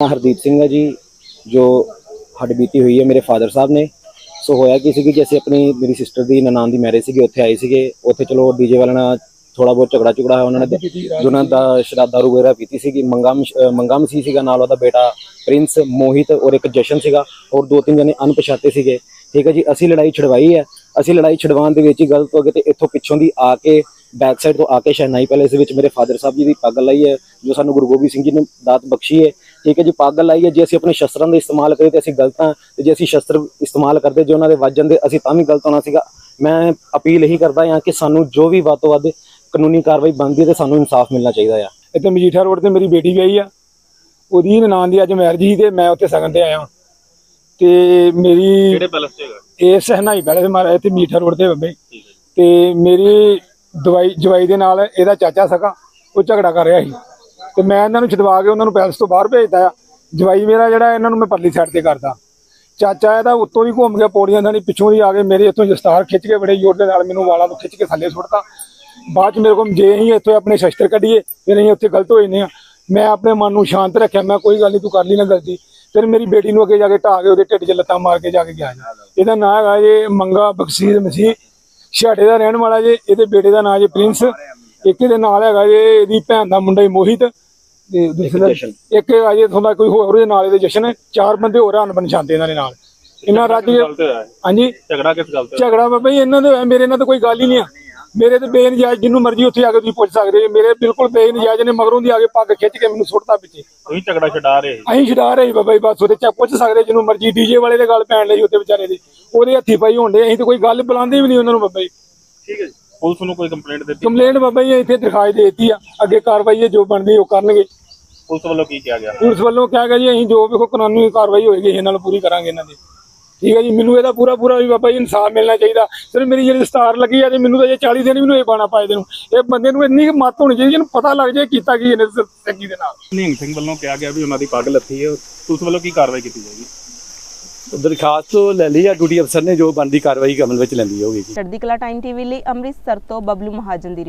ਨਾਮ ਹਰਦੀਪ ਸਿੰਘ ਹੈ ਜੀ, ਜੋ ਹੱਡ ਬੀਤੀ ਹੋਈ ਹੈ ਮੇਰੇ ਫਾਦਰ ਸਾਹਿਬ ਨੇ। ਸੋ ਹੋਇਆ ਕੀ ਸੀ ਕਿ ਅਸੀਂ ਆਪਣੀ ਮੇਰੀ ਸਿਸਟਰ ਦੀ ਨਨਾਣ ਦੀ ਮੈਰਿਜ ਸੀਗੀ, ਉੱਥੇ ਆਏ ਸੀਗੇ। ਉੱਥੇ ਚਲੋ ਡੀਜੇ ਵਾਲਿਆਂ ਨਾਲ ਥੋੜਾ ਬਹੁਤ ਝਗੜਾ ਝੁਗੜਾ ਹੋਇਆ ਉਹਨਾਂ ਨੇ ਜੋ ਉਹਨਾਂ ਦਾ ਸ਼ਰਾਬ ਦਾਰੂ ਵਗੈਰਾ ਪੀਤੀ ਸੀਗੀ। ਮੰਗਮ ਮੰਗਮ ਸੀ ਸੀਗਾ, ਨਾਲ ਉਹਦਾ ਬੇਟਾ ਪ੍ਰਿੰਸ ਮੋਹਿਤ ਔਰ ਇੱਕ ਜਸ਼ਨ ਸੀਗਾ। ਔਰ ਦੋ ਤਿੰਨ ਜਣੇ ਅਣਪਛਾਤੇ ਸੀਗੇ। ਠੀਕ ਹੈ ਜੀ, ਅਸੀਂ ਲੜਾਈ ਛਡਵਾਈ ਹੈ। ਅਸੀਂ ਲੜਾਈ ਛਡਵਾਉਣ ਦੇ ਵਿੱਚ ਹੀ ਗਲਤ ਹੋ ਗਏ ਤੇ ਇੱਥੋਂ ਪਿੱਛੋਂ ਦੀ ਆ ਕੇ ਬੈਕ ਸਾਈਡ ਤੋਂ ਆ ਕੇ ਸ਼ਹਿਨਾਈ ਪੈਲੇਸ ਦੇ ਵਿੱਚ ਮੇਰੇ ਫਾਦਰ ਸਾਹਿਬ ਜੀ ਦੀ ਪੱਗ ਲਾਈ ਹੈ ਜੋ ਸਾਨੂੰ ਗੁਰੂ ਗੋਬਿੰਦ ਸਿੰਘ ਜੀ ਨੇ ਦਾਤ ਬਖਸ਼ੀ ਹੈ। ਠੀਕ ਹੈ ਜੀ ਪੱਗ ਲਾਈ ਹੈ ਜੇ ਅਸੀਂ ਆਪਣੇ ਸ਼ਸਤਰਾਂ ਦਾ ਇਸਤੇਮਾਲ ਕਰੀਏ ਤੇ ਅਸੀਂ ਗਲਤ ਹਾਂ ਤੇ ਜੇ ਅਸੀਂ ਸ਼ਸਤਰ ਇਸਤੇਮਾਲ ਕਰਦੇ ਜੇ ਉਹਨਾਂ ਦੇ ਵੱਜ ਜਾਂਦੇ ਅਸੀਂ ਤਾਂ ਵੀ ਗਲਤ ਹੋਣਾ ਸੀਗਾ। ਮੈਂ ਅਪੀਲ ਇਹੀ ਕਰਦਾ ਹਾਂ ਕਿ ਸਾਨੂੰ ਜੋ ਵੀ ਵੱਧ ਤੋਂ ਵੱਧ ਕਾਨੂੰਨੀ ਕਾਰਵਾਈ ਬਣਦੀ ਹੈ ਤੇ ਸਾਨੂੰ ਇਨਸਾਫ ਮਿਲਣਾ ਚਾਹੀਦਾ ਆ। ਇੱਥੇ ਮਜੀਠਾ ਰੋਡ ਤੇ ਮੇਰੀ ਬੇਟੀ ਵਿਆਹੀ ਆ। ਉਹਦੀ ਨਨਾਣ ਦੀ ਅੱਜ ਮੈਰਿਜ ਸੀ ਤੇ ਮੈਂ ਉੱਥੇ ਸਗਨ ਤੇ ਆਇਆ। ਤੇ ਮੇਰੀ ਕਿਹੜੇ ਪੈਲਸ ਹੈਗਾ? ਇਹ ਸਹਨਾਈ ਪਹਿਲੇ ਮਾਰਾ ਇੱਥੇ ਮੀਠਾ ਰੋਡ ਤੇ ਬੱਬੇ। ਤੇ ਮੇਰੀ ਦਵਾਈ, ਜਵਾਈ ਦੇ ਨਾਲ ਇਹਦਾ ਚਾਚਾ ਸਕਾ ਉਹ ਝਗੜਾ ਕਰ ਰਿਹਾ ਸੀ। ਤੇ ਮੈਂ ਇਹਨਾਂ ਨੂੰ ਛਡਵਾ ਕੇ ਉਹਨਾਂ ਨੂੰ ਪੈਲਸ ਤੋਂ ਬਾਹਰ ਭੇਜਦਾ ਆ। ਜਵਾਈ ਮੇਰਾ ਜਿਹੜਾ ਇਹਨਾਂ ਨੂੰ ਮੈਂ ਪਰਲੀ ਸਾਈਡ ਤੇ ਕਰਦਾ। ਚਾਚਾ ਇਹਦਾ ਉੱਤੋਂ ਦੀ ਘੁੰਮ ਗਿਆ, ਪੌੜੀਆਂ ਦਾ ਨਹੀਂ ਪਿੱਛੋਂ ਦੀ ਆ ਕੇ ਮੇਰੇ ਇੱਥੋਂ ਦਸਤਾਰ ਖਿੱਚ ਕੇ ਬੜੇ ਜ਼ੋਰ ਦੇ ਨਾਲ ਮੈਨੂੰ ਵਾਲਾਂ ਤੋਂ ਖਿੱਚ ਕੇ ਥੱਲੇ ਸੁੱਟਤਾ। ਬਾਅਦ ਚ ਮੇਰੇ ਕੋਲ ਜੇ ਅਸੀਂ ਇੱਥੇ ਆਪਣੇ ਸ਼ਸਤਰ ਕੱਢੀਏ, ਫਿਰ ਅਸੀਂ ਉੱਥੇ ਗਲਤ ਹੋ ਜਾਂਦੇ ਆ ਮੈਂ ਆਪਣੇ ਮਨ ਨੂੰ ਸ਼ਾਂਤ ਰੱਖਿਆ, ਮੈਂ ਕੋਈ ਗੱਲ ਨਹੀਂ ਤੂੰ ਕਰ ਲਈ ਨਾ ਗਲਤੀ। ਫਿਰ ਮੇਰੀ ਬੇਟੀ ਨੂੰ ਅੱਗੇ ਜਾ ਕੇ ਢਾਹ ਕੇ ਉਹਦੇ ਢਿੱਡ 'ਚ ਲੱਤਾਂ ਮਾਰ ਕੇ ਜਾ ਕੇ ਗਿਆ ਇਹਦਾ ਨਾਂ ਹੈਗਾ ਜੇ ਮੰਗਾ ਬਖਸ਼ੀਰ ਮਸੀਹ। ਛਾੜੇ ਦਾ ਰਹਿਣ ਵਾਲਾ ਜੇ ਇਹਦੇ ਬੇਟੇ ਦਾ ਨਾਂ ਜੇ ਪ੍ਰਿੰਸ ਇੱਕ ਇਹਦੇ ਨਾਲ ਹੈਗਾ ਜੇ ਇਹਦੀ ਭੈਣ ਦਾ ਮੁੰਡਾ ਹੀ ਮੋਹਿਤ ਤੇ ਦੂਸਰਾ ਇੱਕ ਹੈਗਾ ਜੇ ਤੁਹਾਡਾ ਕੋਈ ਹੋਰ ਉਹਦੇ ਨਾਲ ਇਹਦੇ ਜਸ਼ਨ ਚਾਰ ਬੰਦੇ ਹੋਰ ਹਨ ਪਛਾਣਦੇ ਇਹਨਾਂ ਦੇ ਨਾਲ ਇਹਨਾਂ ਰੱਜ? ਹਾਂਜੀ ਝਗੜਾ ਕਿਸ ਗੱਲ ਤੇ? ਝਗੜਾ ਬਾਬਾ ਜੀ ਇਹਨਾਂ ਦੇ ਮੇਰੇ ਨਾਲ ਤਾਂ ਕੋਈ ਗੱਲ ਹੀ ਨਹੀਂ ਆ ਮੇਰੇ ਤੇ ਬੇਨਜਾਇਜ਼ ਜਿੰਨੂੰ ਮਰਜ਼ੀ ਉੱਥੇ ਆ ਕੇ ਤੁਸੀਂ ਪੁੱਛ ਸਕਦੇ ਜੀ ਮੇਰੇ ਬਿਲਕੁਲ ਬੇਨਜਾਇਜ਼ ਨੇ ਮਗਰੋਂ ਦੀ ਆ ਕੇ ਪੱਗ ਖਿੱਚ ਕੇ ਮੈਨੂੰ ਸੁੱਟਤਾ ਪਿੱਛੇ। ਤੁਸੀਂ ਝਗੜਾ ਛਡਾ ਰਹੇ। ਅਸੀਂ ਛਡਾ ਰਹੇ ਬਾਬਾ ਜੀ ਬਸ ਉਹਦੇ ਚ ਪੁੱਛ ਸਕਦੇ ਜਿਹਨੂੰ ਮਰਜ਼ੀ। ਡੀਜੇ ਵਾਲੇ ਦੇ ਗੱਲ ਪੈਣ ਲਈ ਉੱਤੇ ਵਿਚਾਰੇ ਦੇ। ਉਹਦੇ ਹੱਥੀ ਪਾਈ ਹੁੰਦੇ ਅਸੀਂ ਤਾਂ ਕੋਈ ਗੱਲ ਬੁਲਾਉਂਦੇ ਵੀ ਨਹੀਂ ਉਹਨਾਂ ਨੂੰ ਬਾਬਾ ਜੀ। ਠੀਕ ਹੈ ਜੀ। ਪੁਲਿਸ ਨੂੰ ਕੋਈ ਕੰਪਲੇਂਟ ਦਿੱਤੀ? ਕੰਪਲੇਂਟ ਬਾਬਾ ਜੀ ਇੱਥੇ ਦਿਖਾਈ ਦਿੱਤੀ ਆ। ਅੱਗੇ ਕਾਰਵਾਈ ਹੈ ਜੋ ਬਣਦੀ ਉਹ ਕਰਨਗੇ। ਪੁਲਿਸ ਵੱਲੋਂ ਕੀ ਕਿਹਾ ਗਿਆ? ਪੁਲਿਸ ਵੱਲੋਂ ਕਿਹਾ ਗਿਆ ਜੀ ਅਸੀਂ ਜੋ ਵੀ ਕੋਈ ਕਾਨੂੰਨੀ ਕਾਰਵਾਈ ਹੋਏਗੀ ਇਹਨਾਂ ਨਾਲ ਪੂਰੀ ਕਰਾਂਗੇ ਇਹਨਾਂ ਦੀ। ਠੀਕ ਹੈ ਜੀ ਮੈਨੂੰ ਇਹਦਾ ਪੂਰਾ ਪੂਰਾ ਵੀ ਬਾਬਾ ਜੀ ਇਨਸਾਫ ਮਿਲਣਾ ਚਾਹੀਦਾ। ਸਰ ਮੇਰੀ ਜਿਹੜੀ ਸਟਾਰ ਲੱਗੀ ਆ ਤੇ ਮੈਨੂੰ ਤਾਂ ਜੇ 40 ਦਿਨ ਵੀ ਨੂੰ ਇਹ ਬਾਣਾ ਪਾਏ ਦੇ ਨੂੰ ਇਹ ਬੰਦੇ ਨੂੰ ਇੰਨੀ ਮੱਤ ਹੋਣੀ ਚਾਹੀਦੀ ਜਿਹਨੂੰ ਪਤਾ ਲੱਗ ਜਾਏ ਕੀਤਾ ਕੀ ਇਹਨੇ ਸੱਗੀ ਦੇ ਨਾਲ। ਨਿਹੰਗ ਸਿੰਘ ਵੱਲੋਂ ਕਿਹਾ ਗਿਆ ਵੀ ਉਹਨਾਂ ਦੀ ਪੱਗ ਲੱਥੀ ਹੈ ਪੁਲਿਸ ਵੱਲੋਂ ਕੀ ਕਾਰਵਾਈ ਕੀਤੀ ਜਾਏਗੀ? ਦਰਖਾਸਤ ਲੈ ਲਈ ਆ ਡਿਊਟੀ ਅਫਸਰ ਨੇ ਜੋ ਬਣਦੀ ਕਾਰਵਾਈ ਅਮਲ ਵਿੱਚ ਲੈਂਦੀ ਹੋਵੇਗੀ। ਚੜ੍ਹਦੀ ਕਲਾ ਟਾਈਮ ਟੀਵੀ ਲਈ ਅੰਮ੍ਰਿਤਸਰ ਤੋਂ ਬਬਲੂ ਮਹਾਜਨ ਦੀ